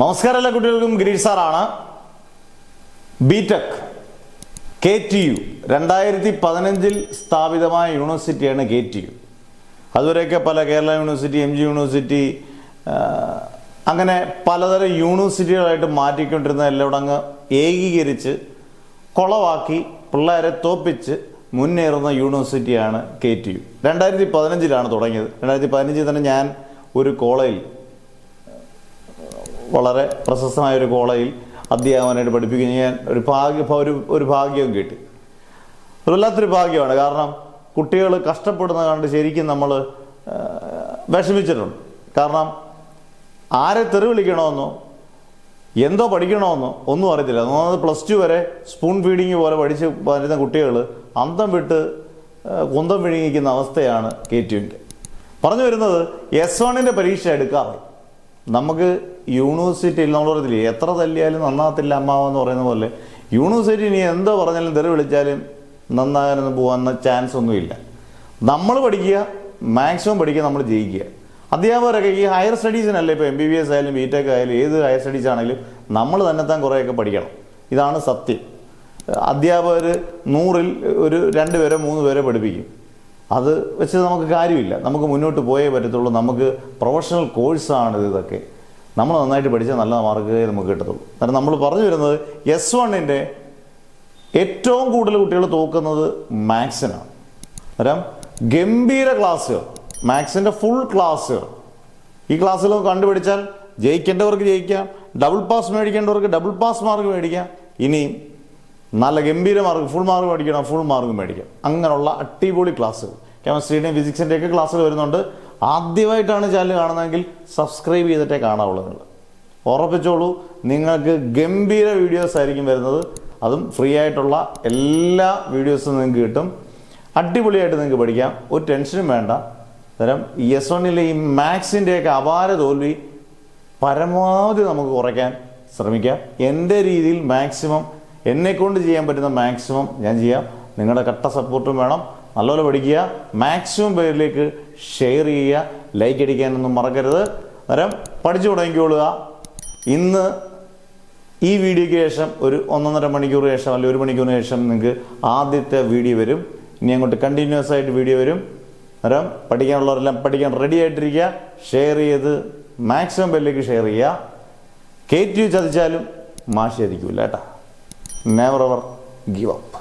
നമസ്കാരം എല്ലാ കുട്ടികൾക്കും ഗിരീഷ് സാറാണ്. ബിടെക് കെ ടി യു രണ്ടായിരത്തി പതിനഞ്ചിൽ സ്ഥാപിതമായ യൂണിവേഴ്സിറ്റിയാണ് കെ ടി യു അതുവരെയൊക്കെ പല Kerala university M G university അങ്ങനെ പലതരം യൂണിവേഴ്സിറ്റികളായിട്ട് മാറ്റിക്കൊണ്ടിരുന്ന എല്ലാം അങ്ങ് ഏകീകരിച്ച് കുളവാക്കി പിള്ളേരെ തോപ്പിച്ച് മുന്നേറുന്ന യൂണിവേഴ്സിറ്റിയാണ് കെ ടി യു രണ്ടായിരത്തി പതിനഞ്ചിലാണ് തുടങ്ങിയത്. രണ്ടായിരത്തി പതിനഞ്ചിൽ തന്നെ ഞാൻ ഒരു കോളേജിൽ വളരെ പ്രശസ്തമായ ഒരു കോളേജിൽ അധ്യാപകനായിട്ട് പഠിപ്പിക്കുന്ന. ഞാൻ ഒരു ഭാഗ്യ ഒരു ഒരു ഭാഗ്യവും കിട്ടി. വല്ലാത്തൊരു ഭാഗ്യമാണ്. കാരണം കുട്ടികൾ കഷ്ടപ്പെടുന്ന കണ്ട് ശരിക്കും നമ്മൾ വിഷമിച്ചിട്ടുണ്ട്. കാരണം ആരെ തെറി വിളിക്കണമെന്നോ എന്തോ പഠിക്കണമെന്നോ ഒന്നും അറിയത്തില്ല. ഒന്നാമത് പ്ലസ് ടു വരെ സ്പൂൺ ഫീഡിങ് പോലെ പഠിച്ച് വരുന്ന കുട്ടികൾ അന്തം വിട്ട് കുന്തം വിഴുങ്ങിക്കുന്ന അവസ്ഥയാണ് കെ ടുവിന്റെ പറഞ്ഞു വരുന്നത് എസ് വണ്ണിന്റെ പരീക്ഷ എടുക്കാറായി. നമുക്ക് യൂണിവേഴ്സിറ്റിയിൽ നമ്മൾ പറയത്തില്ലേ എത്ര തല്ലിയാലും നന്നാകത്തില്ല അമ്മാവെന്ന് പറയുന്ന പോലെ. യൂണിവേഴ്സിറ്റി ഇനി എന്തോ പറഞ്ഞാലും തെറി വിളിച്ചാലും നന്നാകാനൊന്നും പോകാൻ ചാൻസ് ഒന്നുമില്ല നമ്മൾ പഠിക്കുക മാക്സിമം പഠിക്കുക നമ്മൾ ജയിക്കുക. അധ്യാപകരൊക്കെ ഈ ഹയർ സ്റ്റഡീസിനല്ല ഇപ്പോൾ എം ബി ബി എസ് ആയാലും ബി ടെക് ആയാലും ഏത് ഹയർ സ്റ്റഡീസ് ആണെങ്കിലും നമ്മൾ തന്നെ തന്നെത്താൻ കുറേയൊക്കെ പഠിക്കണം. ഇതാണ് സത്യം. അധ്യാപകർ നൂറിൽ ഒരു രണ്ട് പേരെ മൂന്ന് പേരെ പഠിപ്പിക്കും. അത് വെച്ച് നമുക്ക് കാര്യമില്ല. നമുക്ക് മുന്നോട്ട് പോയേ പറ്റത്തുള്ളൂ. നമുക്ക് പ്രൊഫഷണൽ കോഴ്സാണ് ഇതൊക്കെ. നമ്മൾ നന്നായിട്ട് പഠിച്ചാൽ നല്ല മാർക്ക് നമുക്ക് കിട്ടത്തുള്ളൂ. കാരണം നമ്മൾ പറഞ്ഞു വരുന്നത് എസ് വണ്ണിന്റെ ഏറ്റവും കൂടുതൽ കുട്ടികൾ തോക്കുന്നത് മാത്സിനാണ്. അന്നേരം ഗംഭീര ക്ലാസ്സുകൾ. മാത്സിന്റെ ഫുൾ ക്ലാസ്സുകൾ. ഈ ക്ലാസ്സിൽ കണ്ടുപിടിച്ചാൽ ജയിക്കേണ്ടവർക്ക് ജയിക്കാം. ഡബിൾ പാസ് മേടിക്കേണ്ടവർക്ക് ഡബിൾ പാസ് മാർക്ക് മേടിക്കാം. ഇനിയും നല്ല ഗംഭീര മാർക്ക് ഫുൾ മാർക്ക് മേടിക്കണം ഫുൾ മാർക്ക് മേടിക്കാം. അങ്ങനെയുള്ള അടിപൊളി ക്ലാസ്സുകൾ. കെമിസ്ട്രിയുടെയും ഫിസിക്സിന്റെയൊക്കെ ക്ലാസ്സുകൾ വരുന്നുണ്ട്. ആദ്യമായിട്ടാണ് ചാനൽ കാണുന്നതെങ്കിൽ സബ്സ്ക്രൈബ് ചെയ്തിട്ടേ കാണാവുള്ളൂ നിങ്ങൾ. ഉറപ്പിച്ചോളൂ നിങ്ങൾക്ക് ഗംഭീര വീഡിയോസ് ആയിരിക്കും വരുന്നത്. അതും ഫ്രീ ആയിട്ടുള്ള എല്ലാ വീഡിയോസും നിങ്ങൾക്ക് കിട്ടും. അടിപൊളിയായിട്ട് നിങ്ങൾക്ക് പഠിക്കാം. ഒരു ടെൻഷനും വേണ്ട. അന്നേരം എസ് വണ്ണിലെ ഈ മാത്സിന്റെയൊക്കെ അപാര തോൽവി പരമാവധി നമുക്ക് കുറയ്ക്കാൻ ശ്രമിക്കാം. എന്റെ രീതിയിൽ മാക്സിമം എന്നെ കൊണ്ട് ചെയ്യാൻ പറ്റുന്ന മാക്സിമം ഞാൻ ചെയ്യാം. നിങ്ങളുടെ കട്ട സപ്പോർട്ടും വേണം. നല്ലപോലെ പഠിക്കുക. മാക്സിമം പേരിലേക്ക് ഷെയർ ചെയ്യുക. ലൈക്ക് അടിക്കാനൊന്നും മറക്കരുത്. അന്നേരം പഠിച്ചു തുടങ്ങിക്കൊള്ളുക ഇന്ന് ഈ വീഡിയോയ്ക്ക് ശേഷം ഒരു ഒന്നൊന്നര മണിക്കൂർ ശേഷം അല്ലെങ്കിൽ ഒരു മണിക്കൂറിന് ശേഷം നിങ്ങൾക്ക് ആദ്യത്തെ വീഡിയോ വരും. ഇനി അങ്ങോട്ട് കണ്ടിന്യൂസ് ആയിട്ട് വീഡിയോ വരും. അന്നേരം പഠിക്കാനുള്ളവരെല്ലാം പഠിക്കാൻ റെഡി ആയിട്ടിരിക്കുക. ഷെയർ ചെയ്ത് മാക്സിമം പേരിലേക്ക് ഷെയർ ചെയ്യുക. കയറ്റി ചതിച്ചാലും ചതിക്കൂല കേട്ടാ. never give up.